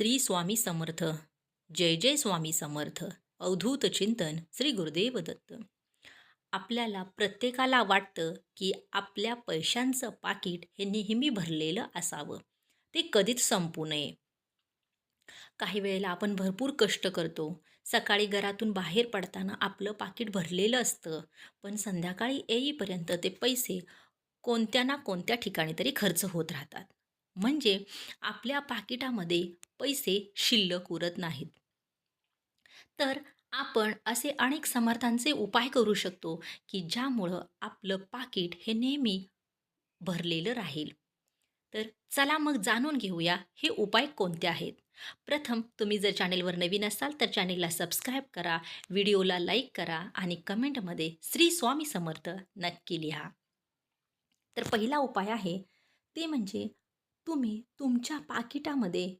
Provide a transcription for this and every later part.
श्री स्वामी समर्थ. जय जय स्वामी समर्थ. अवधूत चिंतन श्री गुरुदेव दत्त. आपल्याला प्रत्येकाला वाटतं की आपल्या पैशांचं पाकिट हे नेहमी भरलेलं असावं. ते कधीच संपू नये. काही वेळेला आपण भरपूर कष्ट करतो. सकाळी घरातून बाहेर पडताना आपलं पाकिट भरलेलं असतं. पण संध्याकाळी येईपर्यंत ते पैसे कोणत्या ना कोणत्या ठिकाणी तरी खर्च होत राहतात. म्हणजे आपल्या पाकिटामध्ये पैसे शिल्लक उरत नाहीत. तर आपण असे अनेक समर्थांचे उपाय करू शकतो की ज्यामुळं आपलं पाकिट हे नेहमी भरलेलं राहील. तर चला मग जाणून घेऊया हे उपाय कोणते आहेत? प्रथम तुम्ही जर चॅनेलवर नवीन असाल तर चॅनेलला सबस्क्राईब करा व्हिडिओला लाईक करा आणि कमेंटमध्ये श्री स्वामी समर्थ नक्की लिहा. तर पहिला उपाय आहे ते म्हणजे तुम्ही तुमच्या पाकिटामध्ये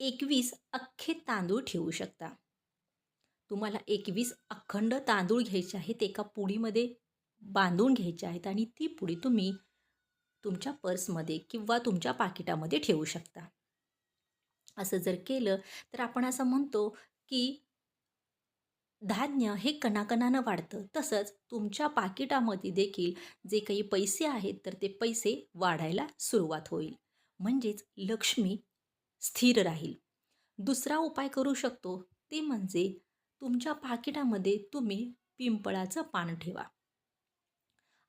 एकवीस अख्खे तांदूळ ठेवू शकता. तुम्हाला एकवीस अखंड तांदूळ घ्यायचे आहेत एका पुडीमध्ये बांधून घ्यायचे आहेत आणि ती पुडी तुम्ही तुमच्या पर्समध्ये किंवा तुमच्या पाकिटामध्ये ठेवू शकता. असं जर केलं तर आपण असं म्हणतो की धान्य हे कणाकणानं वाढतं. तसंच तुमच्या पाकिटामध्ये देखील जे काही पैसे आहेत तर ते पैसे वाढायला सुरुवात होईल. म्हणजेच लक्ष्मी स्थिर राहील. दुसरा उपाय करू शकतो ते म्हणजे तुमच्या पाकिटामध्ये तुम्ही पिंपळाचं पान ठेवा.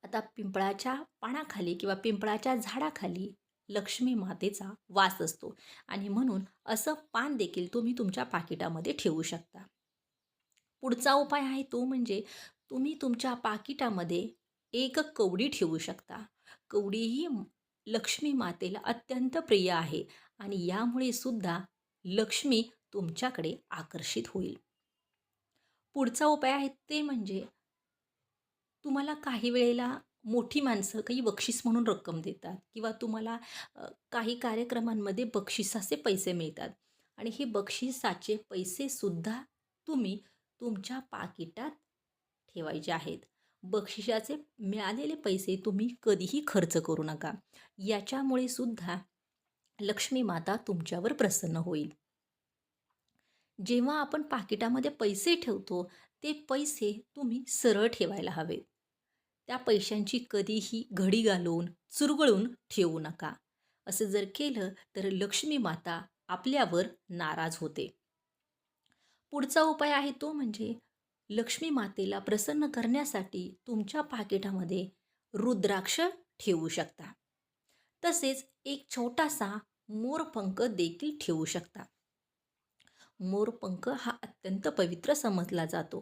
आता पिंपळाच्या पानाखाली किंवा पिंपळाच्या झाडाखाली लक्ष्मी मातेचा वास असतो आणि म्हणून असं पान देखील तुम्ही तुमच्या पाकिटामध्ये ठेवू शकता. पुढचा उपाय आहे तो म्हणजे तुम्ही तुमच्या पाकिटामध्ये एक कवडी ठेवू शकता. कवडी ही लक्ष्मी मातेला अत्यंत प्रिय आहे आणि यामुळे सुद्धा लक्ष्मी तुमच्याकडे आकर्षित होईल. पुढचा उपाय आहे ते म्हणजे तुम्हाला काही वेळेला मोठी माणसं काही बक्षीस म्हणून रक्कम देतात किंवा तुम्हाला काही कार्यक्रमांमध्ये बक्षिसाचे पैसे मिळतात आणि हे बक्षिसाचे पैसेसुद्धा तुम्ही तुमच्या पाकिटात ठेवायचे आहेत. बक्षिसाचे मिळालेले पैसे तुम्ही कधीही खर्च करू नका. याच्यामुळे सुद्धा लक्ष्मी माता तुमच्यावर प्रसन्न होईल. जेव्हा आपण पाकिटामध्ये पैसे ठेवतो ते पैसे तुम्ही सरळ ठेवायला हवेत. त्या पैशांची कधीही घडी घालून चुरगळून ठेवू नका. असं जर केलं तर लक्ष्मी माता आपल्यावर नाराज होते. पुढचा उपाय आहे तो म्हणजे लक्ष्मी मातेला प्रसन्न करण्यासाठी तुमच्या पाकिटामध्ये रुद्राक्ष ठेवू शकता. तसेच एक छोटासा मोरपंख देखील ठेवू शकता. मोरपंख हा अत्यंत पवित्र समजला जातो.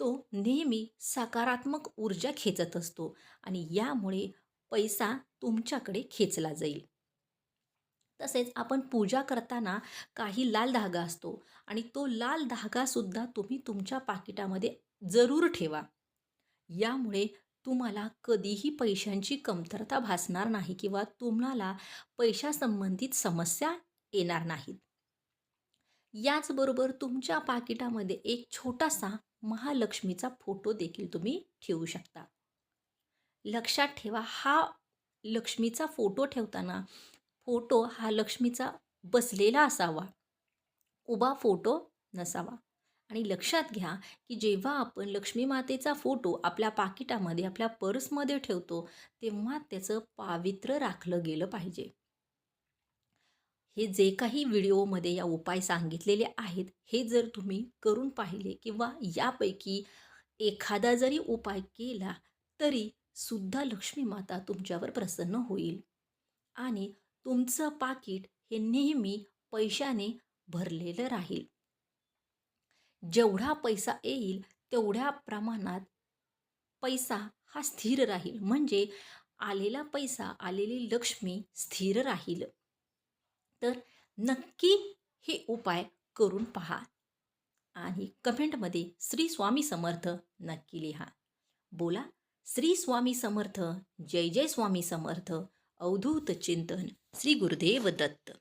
तो नेहमी सकारात्मक ऊर्जा खेचत असतो आणि यामुळे पैसा तुमच्याकडे खेचला जाईल. तसेच आपण पूजा करताना काही लाल धागा असतो आणि तो लाल धागासुद्धा तुम्ही तुमच्या पाकिटामध्ये जरूर ठेवा. यामुळे तुम्हाला कधीही पैशांची कमतरता भासणार नाही किंवा तुम्हाला पैशासंबंधित समस्या येणार नाहीत. याचबरोबर तुमच्या पाकिटामध्ये एक छोटासा महालक्ष्मीचा फोटो देखील तुम्ही ठेवू शकता. लक्षात ठेवा हा लक्ष्मीचा फोटो ठेवताना फोटो हा लक्ष्मीचा बसलेला असावा. उभा फोटो नसावा. आणि लक्षात घ्या की जेव्हा आपण लक्ष्मी मातेचा फोटो आपल्या पाकिटामध्ये आपल्या पर्समध्ये ठेवतो तेव्हा त्याचं पावित्र्य राखलं गेलं पाहिजे. हे जे काही व्हिडिओमध्ये या उपाय सांगितलेले आहेत हे जर तुम्ही करून पाहिले किंवा यापैकी एखादा जरी उपाय केला तरी सुद्धा लक्ष्मी माता तुमच्यावर प्रसन्न होईल. आणि तुमचं पाकिट हे नेहमी पैशाने भरलेलं राहील. जेवढा पैसा येईल तेवढ्या प्रमाणात पैसा हा स्थिर राहील. म्हणजे आलेला पैसा आलेली लक्ष्मी स्थिर राहील. तर नक्की हे उपाय करून पहा आणि कमेंटमध्ये श्री स्वामी समर्थ नक्की लिहा. बोला श्री स्वामी समर्थ जय जय स्वामी समर्थ अवधूत चिंतन श्री गुरुदेव दत्त.